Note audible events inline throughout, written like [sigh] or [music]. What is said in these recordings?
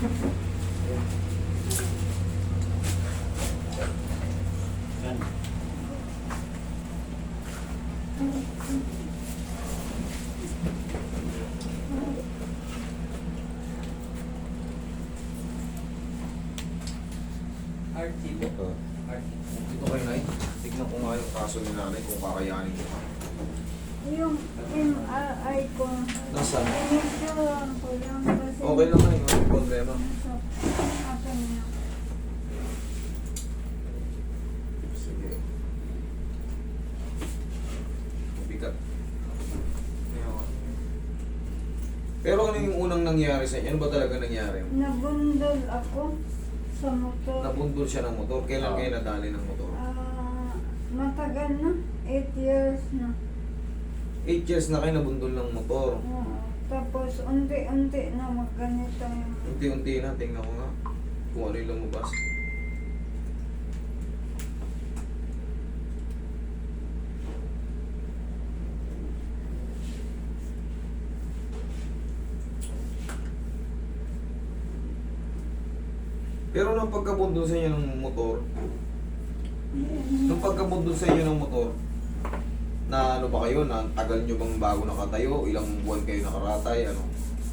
RT po. RT. Ito kay Nay. Tignan ko nga yung kaso ni nanay kung kakayanin niya. Yung MRI ko, Nasaan? inisuran ko lang kasi... Okay lang na yung problema. Sa akin niya. Sige. Bigat. Ayun. Pero ano yung unang nangyari sa inyo? Ano ba talaga nangyari? Nabundol ako sa motor. Nabundol siya ng motor. Kailan Oo. kayo nadali ng motor? Ah, matagal na. 8 years na. 8 years na kayo nabundol ng motor. Oo. Tapos unti-unti na magganito yung... Unti-unti na, tingnan ko nga kung ano yung lumabas. Pero nung pagkabundol sa inyo ng motor, nung pagkabundol sa inyo ng motor, na ano ba kayo, na tagal nyo bang bago nakatayo, ilang buwan kayo nakaratay, ano?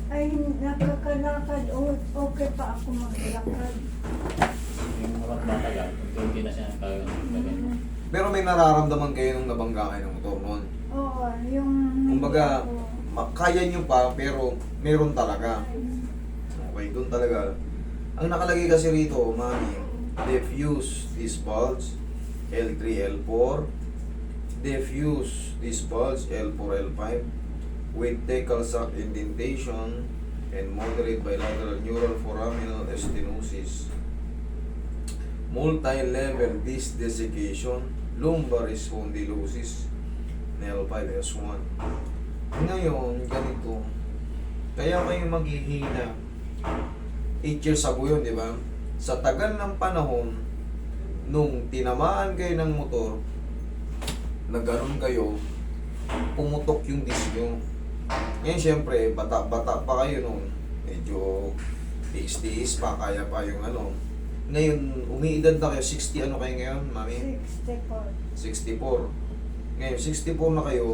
Ay, nakakalakad. O- Okay pa ako maglakad. Yung mga matagal, unti-unti na siya kaya Mm. Pero may nararamdaman kayo nung nabangga kayo ng motor noon. Oo, yung... Kumbaga, kaya nyo pa, pero meron talaga. Okay, doon talaga. Ang nakalagay kasi rito, mami, diffuse disc bulge, L3, L4, diffuse disc bulge, L4, L5, with decal sac indentation, and moderate bilateral neural foraminal stenosis, multi-level disc desiccation, lumbar spondylosis, L5, S1. Ngayon, ganito, kaya kayo maghihina 8 years ago yun, di ba? Sa tagal ng panahon, nung tinamaan kayo ng motor, na ganun kayo, pumutok yung disc nyo. Ngayon, syempre, bata-bata pa kayo noon. Medyo tiis-tiis pa, kaya pa yung ano. Ngayon, umiidad na kayo, 60 ano kayo ngayon, mami? 64. 64. Ngayon, 64 na kayo,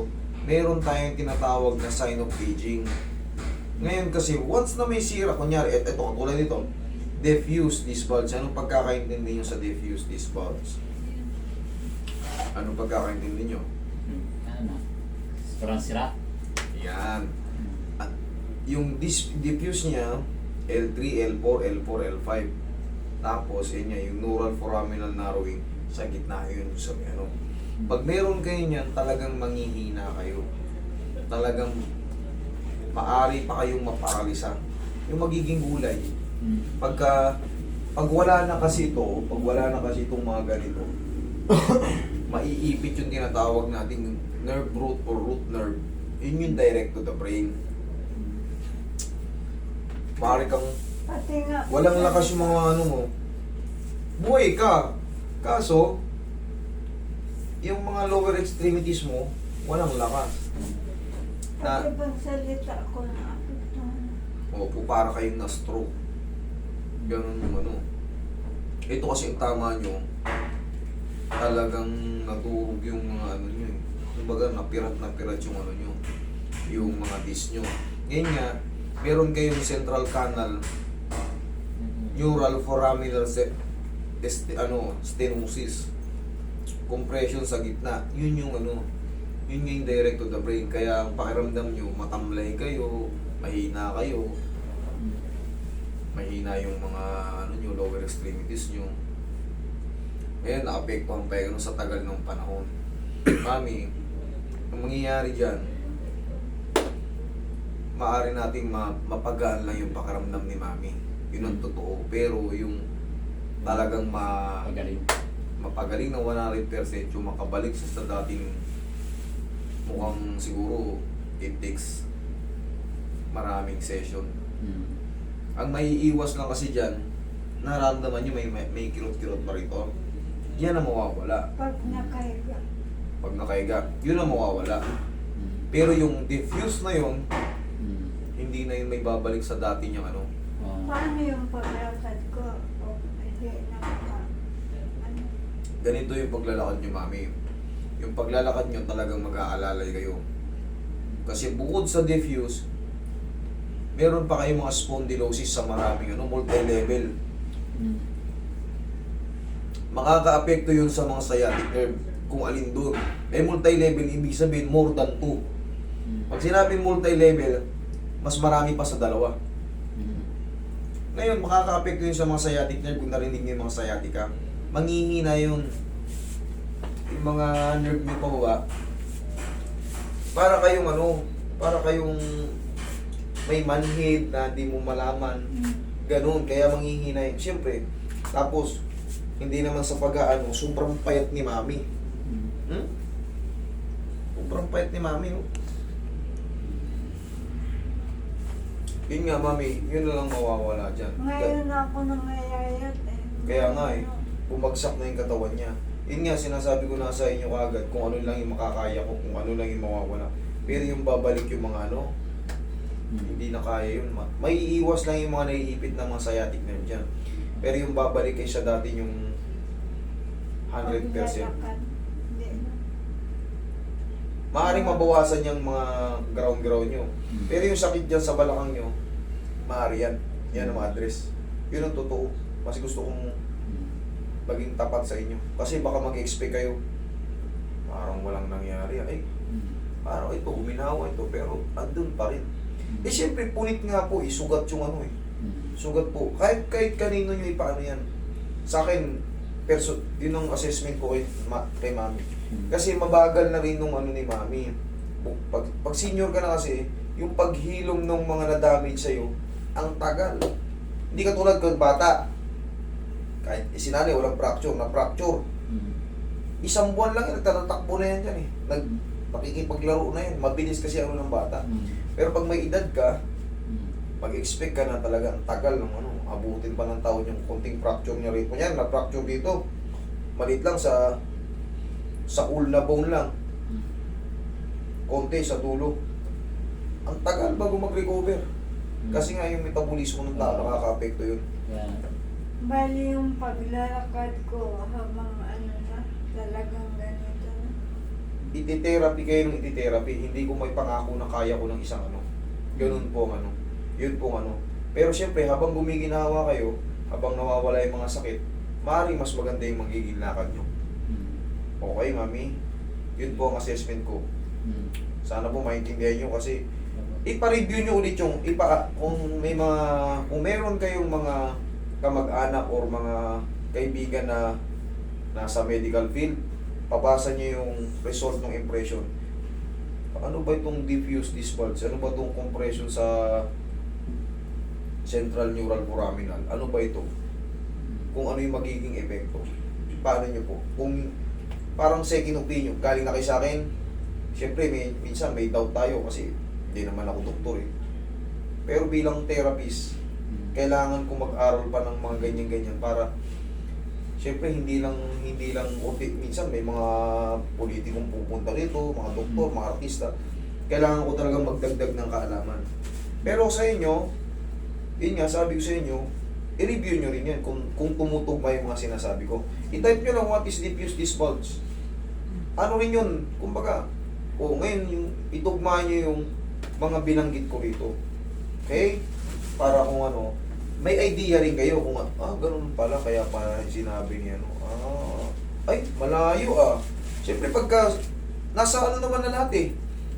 meron tayong tinatawag na sign of aging. Ngayon kasi, once na may sira, kunyari, et, eto, katulad nito, diffuse disc bulge. Anong pagkakaintindi nyo sa diffuse disc bulge? Anong pagkakaintindi nyo? Hmm. Ano na? Sobrang sira. Yan. Hmm. At yung dis- diffuse niya, L3, L4, L4, L5. Tapos, yun niya, yung neural foraminal narrowing, sa gitna yun sa ano. Pag meron kayo niyan, talagang manghihina kayo. Talagang maari pa kayong maparalisa. Yung magiging gulay. Hmm. Pagka, pag wala na kasi ito, pag wala na kasi itong mga ganito, [coughs] maiipit yung tinatawag nating nerve root or root nerve. Yun yung direct to the brain. Maaari kang Pati nga... walang lakas yung mga ano mo. Buhay ka. Kaso, yung mga lower extremities mo, walang lakas. Na, pag salita ko na Opo, para kayong na-stroke. Ganun yung ano. Ito kasi yung tama nyo, talagang naturog yung mga ano nyo eh. Kumbaga, napirat na pirat yung ano nyo, yung mga disc nyo. Ngayon nga, meron kayong central canal, neural foraminal este, ano, stenosis. Compression sa gitna. Yun yung ano, yun yung direct to the brain. Kaya ang pakiramdam nyo, matamlay kayo, mahina kayo, mahina yung mga ano nyo, lower extremities nyo. Ngayon, naapektuhan pa yun sa tagal ng panahon. Mami, ang mangyayari dyan, maaari nating ma mapagaan lang yung pakiramdam ni Mami. Yun ang totoo. Pero yung talagang ma Pagaling. mapagaling na 100% yung makabalik sa, sa dating mukhang siguro it takes maraming session. Hmm. Ang maiiwas lang kasi dyan, nararamdaman nyo may, may, may kirot-kirot pa rito. Yan ang mawawala. Pag nakahiga. Pag nakahiga, yun ang mawawala. Hmm. Pero yung diffuse na yun, Hmm. hindi na yun may babalik sa dati niyang ano. Oo. Paano yung paglakad ko? O, hindi nakaka... Ano? Ganito yung paglalakad nyo, mami. Yung paglalakad nyo talagang mag-aalalay kayo. Kasi bukod sa diffuse, meron pa kayong mga spondylosis sa maraming ano, multi-level. Mm. Makaka-apekto yun sa mga sciatic nerve kung alin doon. Eh multi-level, ibig sabihin more than two. Mm. Pag sinabing multi-level, mas marami pa sa dalawa. Mm. Ngayon, makaka-apekto yun sa mga sciatic nerve kung narinig niyo yung mga sciatica. Manghihina yun. Mga nerve niyo pababa. Para kayong ano, para kayong may manhid na di mo malaman. Mm. Ganun, kaya manghihina yun. Siyempre, tapos, hindi naman sa pag-ano, sobrang payat ni mami. Mm. Hmm? Sobrang payat ni mami, oh. Yun nga, mami, yun na lang mawawala dyan. Ngayon ako nangayayat eh. Kaya nga eh, bumagsak na yung katawan niya. Yun nga, sinasabi ko na sa inyo kagad kung ano lang yung makakaya ko, kung ano lang yung mawawala. Pero yung babalik yung mga ano, Mm. hindi na kaya yun. Ma- May iiwas lang yung mga naiipit na mga sciatic nerve dyan. Pero yung babalik kay siya dati yung 100%. Paglalakad, Hindi na. Maaaring mabawasan yung mga ground-ground nyo. Mm. Pero yung sakit dyan sa balakang nyo, maaari yan. Yan ang address. Yun ang totoo. Kasi gusto kong. Maging tapat sa inyo. Kasi baka mag-expect kayo, parang walang nangyari. Ay, Mm. parang ito, uminawa ito, pero andun pa rin. Mm. Eh, syempre, punit nga po, isugat yung ano eh. Mm. Sugat po. Kahit, kahit kanino nyo ipaano yan. Sa akin, perso, yun ang assessment ko kay, ma, kay mami. Kasi mabagal na rin nung ano ni mami. Pag, pag senior ka na kasi, yung paghilom ng mga na-damage sa'yo, ang tagal. Hindi ka tulad kang bata. Kahit sinanay, walang fracture, na-fracture. Mm. Isang buwan lang yan, nagtatakbo na yan dyan eh. Nag, nakikipaglaro na yan. Mabilis kasi ano ng bata. Mm. Pero pag may edad ka, Mm. mag-expect ka na talaga, ang tagal ng ano, abutin pa ng taon yung konting fracture niya rito. Yan, na-fracture dito. Malit lang sa sa ulna bone lang. Mm. konti sa dulo. Ang tagal bago mag-recover. Mm. Kasi nga yung metabolismo ng tao nakaka-apekto yun. Kaya, Bali yung paglalakad ko habang ano na, talagang ganito na. Iti-therapy kayo ng iti-therapy. Hindi ko may pangako na kaya ko ng isang ano. Ganun po ang ano. Yun po ang ano. Pero syempre, habang gumiginawa kayo, habang nawawala yung mga sakit, maaaring mas maganda yung magiging lakad nyo. Mm. Okay, mami? Yun po ang assessment ko. Mm. Sana po maintindihan nyo kasi ipa-review nyo ulit yung ipa kung may mga kung meron kayong mga kamag-anak or mga kaibigan na nasa medical field pabasa nyo yung result ng impression. Ano ba itong diffuse disc bulge ano ba itong compression sa central neural foraminal? Ano ba ito? Kung ano yung magiging epekto? Paano nyo po? Kung parang second opinion galing na kayo sa akin Siyempre, may, minsan may doubt tayo kasi hindi naman ako doktor eh. Pero bilang therapist. Kailangan ko mag-aral pa ng mga ganyan-ganyan para Siyempre, hindi lang, hindi lang, oti- minsan may mga politikong pupunta rito, mga doktor, mga artista. Kailangan ko talagang magdagdag ng kaalaman. Pero sa inyo, yun nga, sabi ko sa inyo, i-review nyo rin yan kung, kung tumutugma yung mga sinasabi ko. I-type nyo lang what is diffuse disc bulge. Ano rin yun? Kumbaga, o ngayon, yung, itugma nyo yung mga binanggit ko rito. Okay? Para kung ano, may idea rin kayo kung ah, ganun pala, kaya pa sinabi niya, ano, ah, ay, malayo ah. Siyempre pagka, nasa ano naman na lahat eh,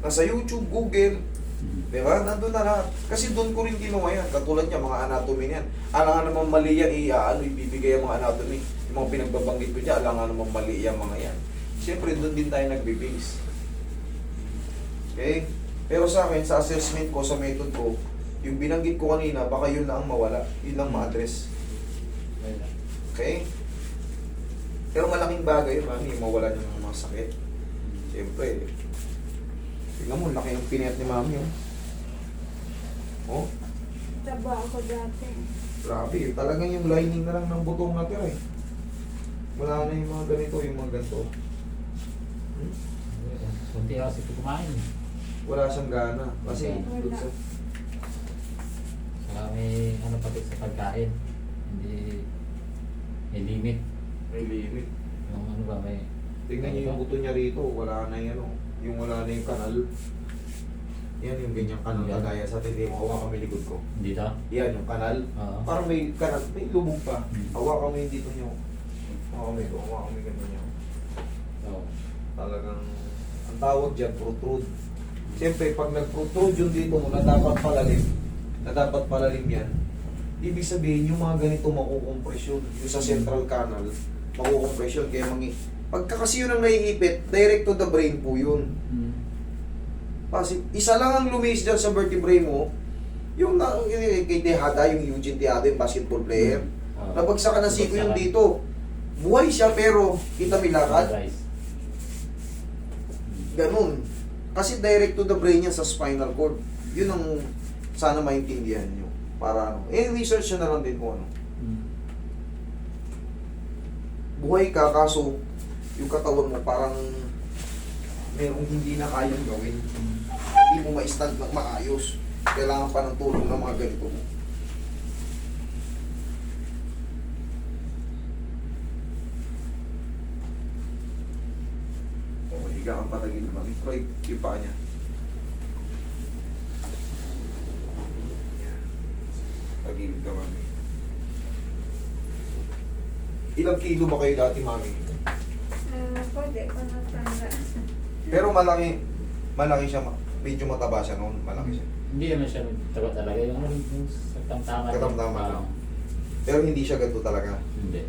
nasa YouTube, Google, Mm. di ba? Nandun na lahat. Kasi doon ko rin ginawa yan. Katulad niya, mga anatomy niyan. Alangan naman mali yan, i, ah, ano, ibibigay ang mga anatomy. Yung mga pinagbabanggit ko dyan, alangan naman mali yan mga yan. Siyempre, doon din tayo nagbe-base. Okay? Pero sa akin, sa assessment ko, sa method ko, yung binanggit ko kanina, baka yun lang ang mawala. Yun lang ma-address. Okay? Pero malaking bagay yun, mami, mawala ng mga sakit. Siyempre, tingnan mo, laki ng pinayat ni mami, oh. Oh, Taba ako dati. grabe. Talagang yung lining na lang ng butong natira, eh. Wala na yung mga ganito, yung mga ganito. Hmm? Kunti kasi ito kumain. Wala siyang gana. Kasi, Wala. dun sa, Sa Baka may pati sa pagkain. Hindi, may limit. May limit. Yung ano ba, may... Tingnan niyo yung buto niya rito, wala na yung ano, yung wala na yung kanal. Yan yung ganyang kanal Yan. kagaya sa tindi mo, hawakan mo yung likod ko. Dito? Yan yung kanal. Oo. Parang may kanal, may lubog pa. Hmm. Hawakan mo yung dito niyo. Hawakan mo ito, hawakan mo yung ganito niyo. Oo. Talagang, ang tawag dyan, protrude. Siyempre, pag nag-protrude yung dito mo, na dapat palalim, na dapat palalim yan, ibig sabihin yung mga ganito makukompresyon. Yung sa central canal, makukompresyon. Kaya mangi... Pagka kasi yun ang naiipit, direct to the brain po yun. Hmm. Kasi isa lang ang lumis dyan sa vertebrae mo, yung na, yung kay Tejada, yung Eugene Tejada, yung basketball player. Oo. Nabagsakan ng siko yung dito. Buhay siya pero kita may lakad. Rise. Ganun. Kasi direct to the brain yan sa spinal cord. Yun ang sana maintindihan nyo. Para ano. Eh, research nyo na lang din kung ano. Hmm. Buhay ka, kaso yung katawan mo parang merong hindi na kayang gawin. Hindi mo ma-stand ng maayos. Kailangan pa ng tulong ng mga ganito mo. O, higa kang patagil mami. Try yung paa niya. Tagilid ka mami. Ilang kilo ba kayo dati mami? Ah, pwede ko natanda. Pero malaki, malaki siya, medyo mataba siya noon, malaki siya. Hindi naman siya taba talaga. Yung yung sa tamtama. Katamtaman Ah, lang. Pero hindi siya ganito talaga. Hindi.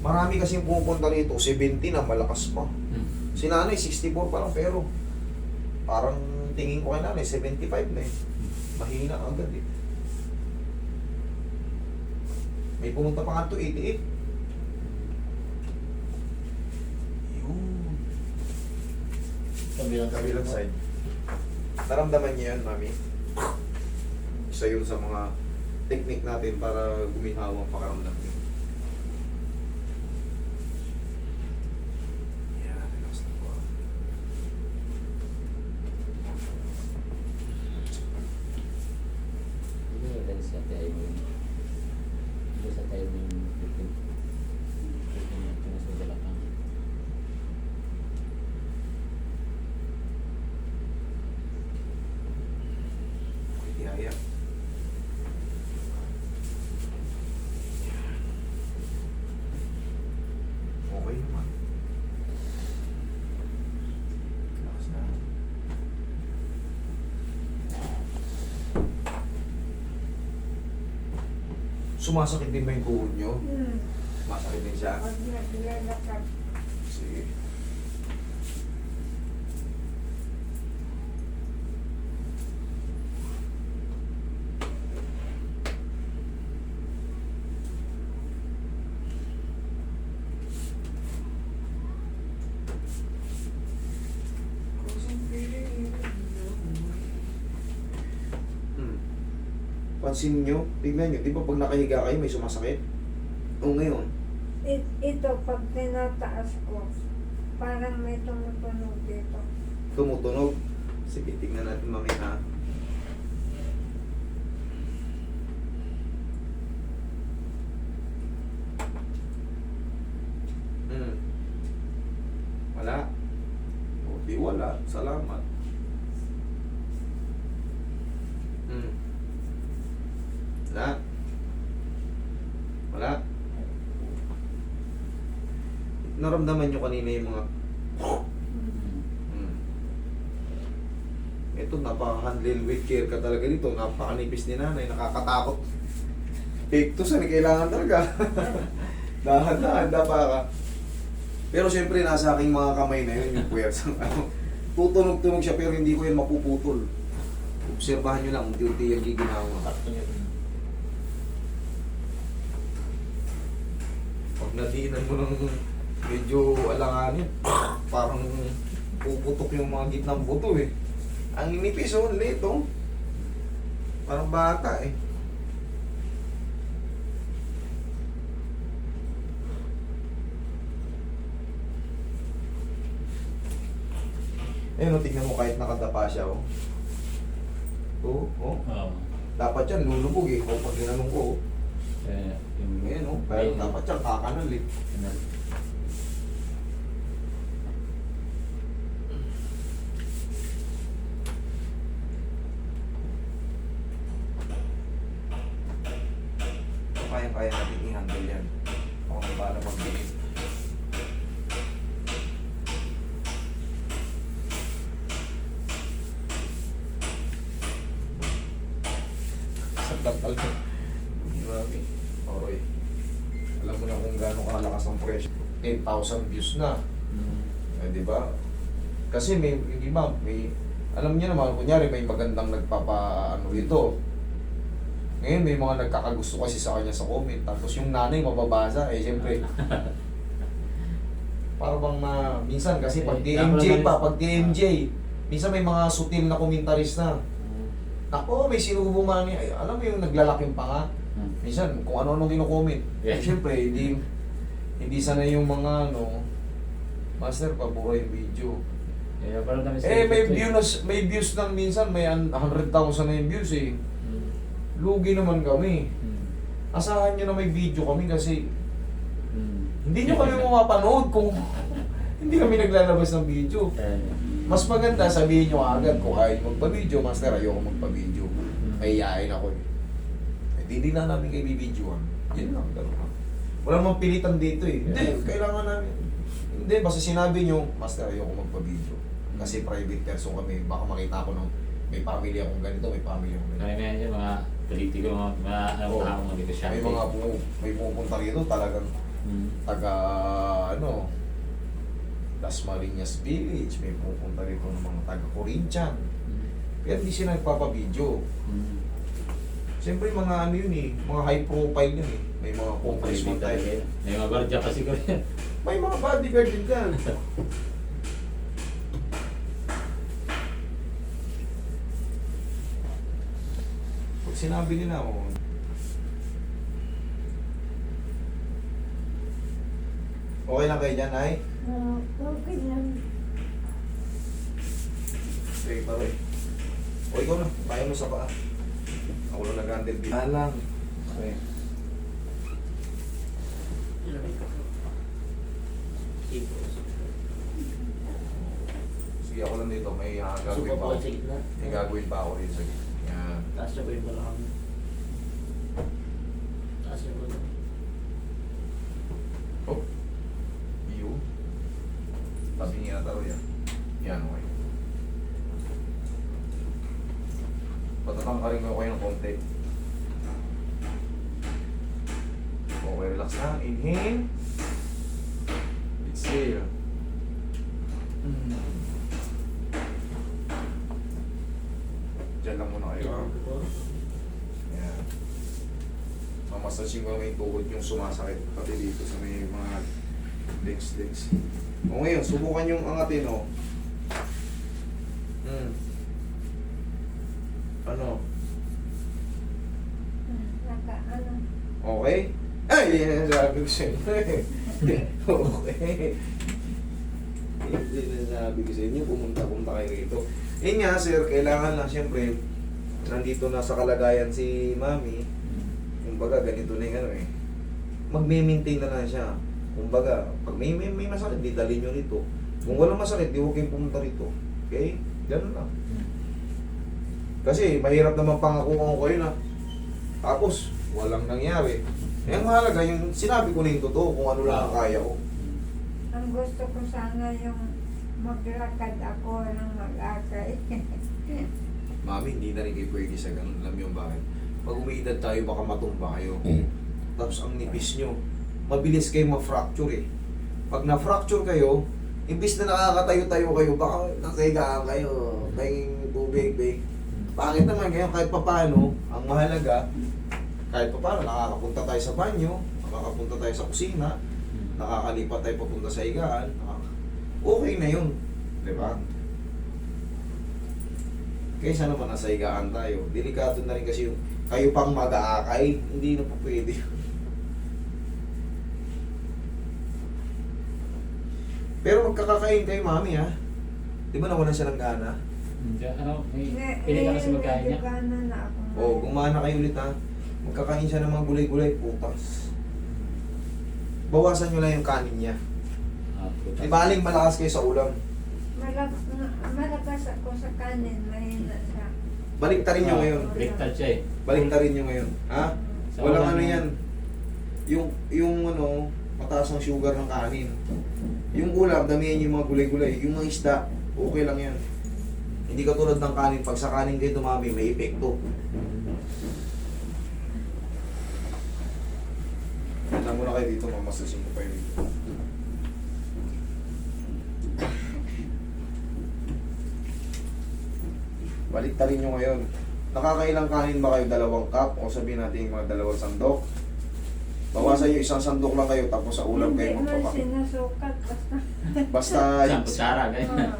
Marami kasing pupunta rito, 70 na, malakas pa. Hmm. Si nanay, 64 pa lang, pero parang tingin ko kay nanay, 75 na eh. Mahina agad eh. May pumunta pa nga to, 88. Yun. Kabilang Kabilang side. Naramdaman niya yan, mami. Isa yun sa mga technique natin para guminhawa ang pakaramdam niyo. Yan, relax na po. Hindi, dahil sa tayo mo yun. Dahil sa tayo mo yung 15. 15 na ito na sa Balakang. Tihaya. Okay naman. Relax na. Sumasakit din ba yung tuhod nyo? Hmm. Masakit din siya? Pag naglalakad. Sige. Hmm. Pansin nyo, tignan nyo, di ba pag nakahiga kayo may sumasakit? O ngayon, It, ito, pag tinataas ko, parang may tumutunog dito. tumutunog. Sige, tignan natin mamaya. Wala. O, di wala. Salamat. Hmm. Wala. Wala. Naramdaman nyo kanina yung mga Hmm. Ito, napaka-handle with care ka talaga dito. Napakanipis ni nanay, nakakatakot. To, saan kailangan talaga? [laughs] Dahan-dahan, dapa ka. Pero siyempre, nasa aking mga kamay na yun, yung puwersa. Ano, [laughs] tutunog-tunog siya, pero hindi ko yan mapuputol. Obserbahan nyo lang, unti-unti yung giginawa. Pag nadiinan mo ng medyo alanganin, parang puputok yung mga gitnang buto eh. Ang inipis oh, late oh. Parang bata eh. Ayun, oh, tignan mo kahit nakadapa siya oh. Oo, oh. Oo. Dapat yan, lulubog eh. O pag ginanong ko, oh. Kaya yung... Ayan, oh. Pero dapat yan, kakanal eh. Ano, Kaya-kaya natin i-handle yan. Ako na para mag-believe. Sa tagal ko. Grabe. Oroy. Alam mo na kung gaano kalakas ang presyo. 10,000 views na. mm, Eh, di ba? Kasi may, hindi ba, may, alam niyo naman, kunyari may magandang nagpapa, ano dito. Ngayon may mga nagkakagusto kasi sa kanya sa comment. Tapos yung nanay mababasa, eh siyempre. [laughs] para bang na, minsan kasi pag Eh, DMJ dapat pa, pag DMJ, minsan may mga sutil na komentarist na. Ako, may sinubo man ay, alam mo yung naglalaking pa nga. mm. Minsan, kung ano-ano kino-comment. Yeah. Eh, Siyempre, hindi, hindi sana yung mga, ano, Master, pabura yung video. Kaya parang kami sa Eh, may view na, may views lang minsan, may an- 100,000 na yung views eh. Mm, Lugi naman kami. mm, Asahan nyo na may video kami kasi mm. hindi nyo kami mapapanood kung [laughs] hindi kami naglalabas ng video. Mas maganda sabihin nyo agad kung ayaw magpa-video, master, ayoko magpa-video. Mahihayin ako eh. Eh, di, di na namin kayo bibidyoan. Yan lang, ganun. Wala namang pilitan dito eh. Hindi, kailangan namin. Hindi, basta sinabi nyo, master, ayoko magpa-video. Kasi private person kami, baka makita ko ng may family akong ganito, may family akong ganito. Kaya nga yung mga politiko, mga, mga ano, Oo. tao, mga negosyante. May mga pumu, may pumupunta rito talagang Mm. taga ano Las Marinas Village, may pumupunta rito ng mga taga Corinthian. Mm. Kaya hindi sila nagpapabideo. Mm. Siyempre mga ano yun eh, mga high profile yun eh. May mga congressman tayo. May mga gwardiya pa siguro yan. May mga bodyguard din dyan. [laughs] sinabi nila, oh, Okay lang kayo dyan, ay? Ah, okay lang. Okay, pare. O ikaw na, kaya mo sa paa. Ako lang nag-handle dito. Alang. Okay. Sige ako lang dito, may uh, gagawin pa ako. May gagawin pa ako. Sige. Yan. Taas na ba yung balakang? Taas na ba? Oh. Iyo. Tabi niya taro yan. Yan, okay. Patatangkarin ko kayo ng konti. Okay, relax na. Inhale. Exhale. Hmm. Diyan lang muna kayo. ah. Yan. Mamasasin ko may tuhod yung sumasakit pati dito sa may mga legs legs. O ngayon, subukan yung angatin o. Hmm. Ano? Naka, ano, Okay? Ay, yan ang sabi ko sa inyo. [laughs] okay. Yan ang sabi ko sa inyo, pumunta-punta kayo rito. Yun nga sir, kailangan lang siyempre, nandito na sa kalagayan si mami, kumbaga ganito na yung ano eh, magme-maintain na lang siya. Kumbaga, pag may, may, may masakit, di dalhin nyo rito. Kung walang masakit, di huwag kayong pumunta rito. Okay? Ganun lang. Kasi mahirap naman pangako ko kayo na tapos walang nangyari. Eh, ang mahalaga yung sinabi ko na yung totoo kung ano lang ang kaya ko. ang gusto ko sana yung maglakad ako ng mag-akay. [laughs] Mami, hindi na rin kayo pwede sa ganun. Alam niyo bakit? Pag umiidad tayo, baka matumba kayo. Tapos ang nipis nyo, mabilis kayo ma-fracture eh. Pag na-fracture kayo, imbis na nakakatayo-tayo kayo, baka nakahigaan kayo, pahinging tubig, big. Bakit naman kayo kahit papano, ang mahalaga, kahit papano, nakakapunta tayo sa banyo, nakakapunta tayo sa kusina, nakakalipat tayo papunta sa higaan, okay na yun. Di ba? Kaysa naman nasa higaan tayo, delikado na rin kasi yung kayo pang mag-aakay, hindi na po pwede. Pero magkakakain kayo, mami, ha? Di ba nawalan siya ng gana? Hindi, ano, may pili ka na sa eh, magkain niya. nagana na ako. O, oh, gumana kayo ulit ha. Magkakain siya ng mga gulay-gulay, putas. Bawasan nyo lang yung kanin niya. Ah, putas. Di baling malakas kayo sa ulam. Malak- na- malakas ako sa kanin, mahina. Baliktarin nyo Ah, ngayon. Baliktad siya eh. Baliktarin nyo ngayon. Ha? Sa Walang ano yan. Yung, yung ano, mataas ang sugar ng kanin. Yung ulam, damihan yung mga gulay-gulay. Yung mga isda, okay lang yan. Hindi katulad ng kanin. Pag sa kanin kayo dumami, may epekto. Tignan muna kayo dito, mamasasin ko pa yun Baliktarin nyo ngayon. Nakakailang kanin ba kayo? Dalawang cup? O sabihin natin yung mga dalawang sandok? Bawasan nyo isang sandok lang kayo tapos sa ulam kayo Hindi man magpapak. sinusukat, basta. Basta, [laughs] Isang kutsara, ganyan. Ah,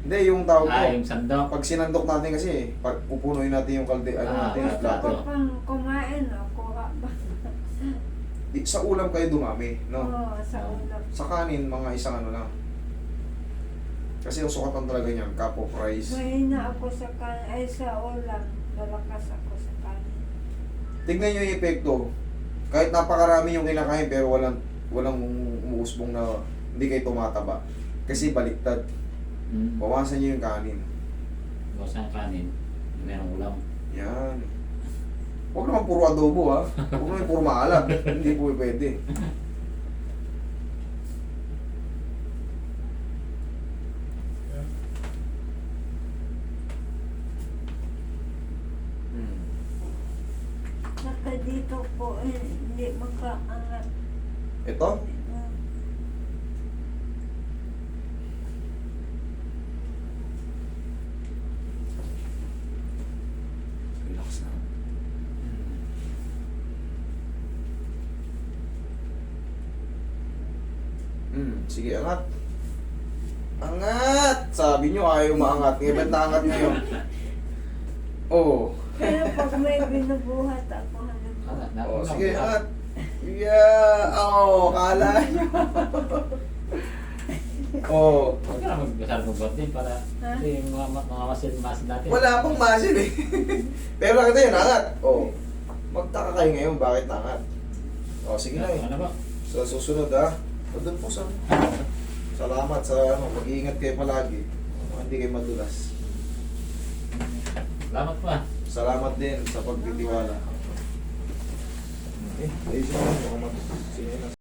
hindi yung tawag ko. Ah, yung sandok. Pag sinandok natin kasi, pag pupunuin natin yung kalde, ano Ah, natin, Gusto plato. ko pang kumain, o, kuha ba? Di- Sa ulam kayo dumami, no? Oo, sa ulam. Sa kanin, mga isang ano lang. Kasi yung sukatan talaga niyan, cup of rice. Mahina ako sa kanin, ay sa ulam. Lalakas ako sa kanin. Tignan nyo yung epekto. Kahit napakarami yung kinakain pero walang walang umuusbong na hindi kayo tumataba. Kasi baliktad. Mm. Bawasan nyo yung kanin. Bawas ng kanin. Merong ulam. Yan. Huwag naman puro adobo ha. Huwag naman puro maalat. hindi po pwede. [laughs] Hmm. Naka dito po, eh, hindi makaangat. Ito? Ah, Relax na. Hmm, sige, angat. Angat! Sabi nyo, ayaw maangat. Ngayon, ba't naangat ngayon? Oh. Pero pag may binubuhat ako, ano Ah, na- Oh, sige, angat. Yeah! Oh, kala nyo. [laughs] oh. Huwag ka na mag-masyado mag-bonding para Ha? kasi yung mga, mga masin-masin natin. Wala pong muscle eh. [laughs] Pero nakita yun, angat. Oh. Magtaka kayo ngayon, bakit angat? Oh, sige na eh. Ano ba? Sa susunod ha. O doon po sa... Salamat sa ano, mag-iingat kayo palagi. Hindi kayo madulas. Salamat pa. Salamat din sa pagtitiwala. Eh, ayusin mo. Sige na.